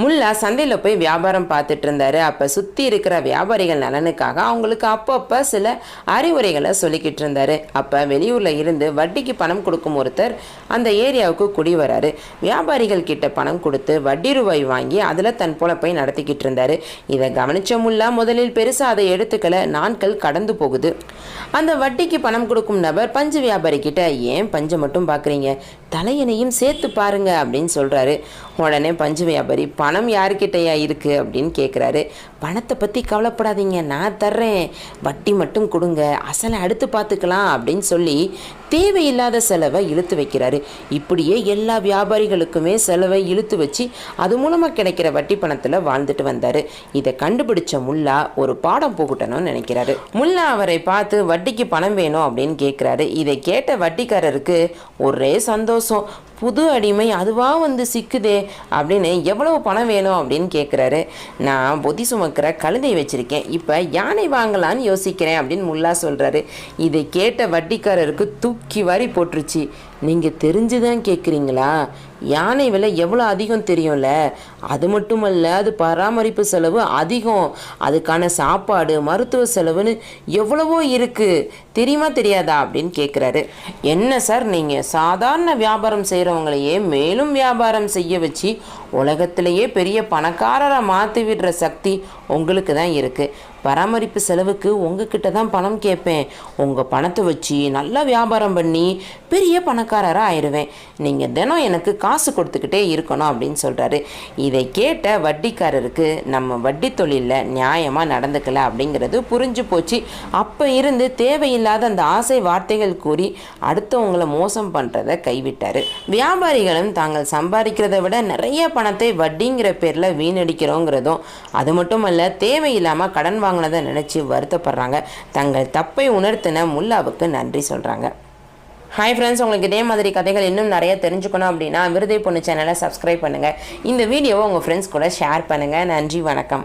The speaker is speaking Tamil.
முல்லா சந்தையில் போய் வியாபாரம் பார்த்துட்டு இருந்தாரு. அப்போ சுற்றி இருக்கிற வியாபாரிகள் நலனுக்காக அவங்களுக்கு அப்பப்போ சில அறிவுரைகளை சொல்லிக்கிட்டு இருந்தாரு. அப்போ வெளியூரில் இருந்து வட்டிக்கு பணம் கொடுக்கும் ஒருத்தர் அந்த ஏரியாவுக்கு குடி வராரு. வியாபாரிகள் கிட்ட பணம் கொடுத்து வட்டி ரூபாய் வாங்கி அதில் தன் போய் நடத்திக்கிட்டு இருந்தாரு. இதை கவனிச்ச முல்லா முதலில் பெருசாக அதை எடுத்துக்கல. நாட்கள் கடந்து போகுது. அந்த வட்டிக்கு பணம் கொடுக்கும் நபர் பஞ்சு வியாபாரி கிட்ட ஏன் பஞ்சை மட்டும் பார்க்குறீங்க தலையணையும் சேர்த்து பாருங்க அப்படின்னு சொல்கிறாரு உடனே பஞ்சு வியாபாரி பணம் யாருக்கிட்டையா இருக்குது அப்படின்னு கேட்குறாரு பணத்தை பற்றி கவலைப்படாதீங்க நான் தர்றேன். வட்டி மட்டும் கொடுங்க அசலை அடுத்து பார்த்துக்கலாம் அப்படின்னு சொல்லி தேவையில்லாத செலவை இழுத்து வைக்கிறாரு. இப்படியே எல்லா வியாபாரிகளுக்குமே செலவை இழுத்து வச்சு அது மூலமாக கிடைக்கிற வட்டி பணத்தில் வாழ்ந்துட்டு வந்தார். இதை கண்டுபிடிச்ச முல்லா ஒரு பாடம் புகட்டணும்னு நினைக்கிறாரு. முல்லா அவரை பார்த்து வட்டிக்கு பணம் வேணும் அப்படின்னு கேட்குறாரு. இதை கேட்ட வட்டிக்காரருக்கு ஒரே சந்தோஷம். புது அடிமை அதுவாக வந்து சிக்குதே அப்படின்னு எவ்வளவு பணம் வேணும் அப்படின்னு கேட்குறாரு. நான் பொதி நோக்கிற கழுதை வச்சுருக்கேன். இப்போ யானை வாங்கலான்னு யோசிக்கிறேன் அப்படின்னு முல்லா சொல்கிறாரு இதை கேட்ட வட்டிக்காரருக்கு தூக்கி வாரி போட்டுருச்சு. நீங்கள் தெரிஞ்சு தான் கேட்குறீங்களா யானை விலை எவ்வளோ அதிகம் தெரியும்ல? அது மட்டுமல்ல அது பராமரிப்பு செலவு அதிகம். அதுக்கான சாப்பாடு மருத்துவ செலவுன்னு எவ்வளவோ இருக்குது தெரியுமா தெரியாதா? அப்படின்னு கேட்குறாரு என்ன சார் நீங்கள் சாதாரண வியாபாரம் செய்கிறவங்களையே மேலும் வியாபாரம் செய்ய வச்சு உலகத்திலேயே பெரிய பணக்காரரை மாற்றி விடுற சக்தி உங்களுக்கு தான் இருக்குது பராமரிப்பு செலவுக்கு உங்ககிட்ட தான் பணம் கேட்பேன். உங்கள் பணத்தை வச்சு நல்லா வியாபாரம் பண்ணி பெரிய பணக்காரராக ஆயிடுவேன் நீங்கள் தினம் எனக்கு காசு கொடுத்துக்கிட்டே இருக்கணும் அப்படின்னு சொல்கிறாரு இதை கேட்ட வட்டிக்காரருக்கு நம்ம வட்டி தொழிலில் நியாயமாக நடந்துக்கல அப்படிங்கிறது புரிஞ்சு போச்சு. அப்போ இருந்து தேவையில்லாத அந்த ஆசை வார்த்தைகள் கூறி அடுத்தவங்களை மோசம் பண்ணுறதை கைவிட்டார். வியாபாரிகளும் தாங்கள் சம்பாதிக்கிறத விட நிறைய பணத்தை வட்டிங்கிற பேரில் வீணடிக்கிறோங்கிறதும் அது மட்டுமல்ல தேவையில்லாமல் கடன் வாங்கினதை நினச்சி வருத்தப்படுறாங்க. தங்கள் தப்பை உணர்த்தின முல்லாவுக்கு நன்றி சொல்கிறாங்க ஹாய் ஃப்ரெண்ட்ஸ் உங்களுக்கு இதே மாதிரி கதைகள் இன்னும் நிறைய தெரிஞ்சுக்கணும் அப்படின்னா விருதை பொண்ணு சேனலை சப்ஸ்கிரைப் பண்ணுங்கள் இந்த வீடியோவை உங்கள் ஃப்ரெண்ட்ஸ் கூட ஷேர் பண்ணுங்கள் நன்றி வணக்கம்.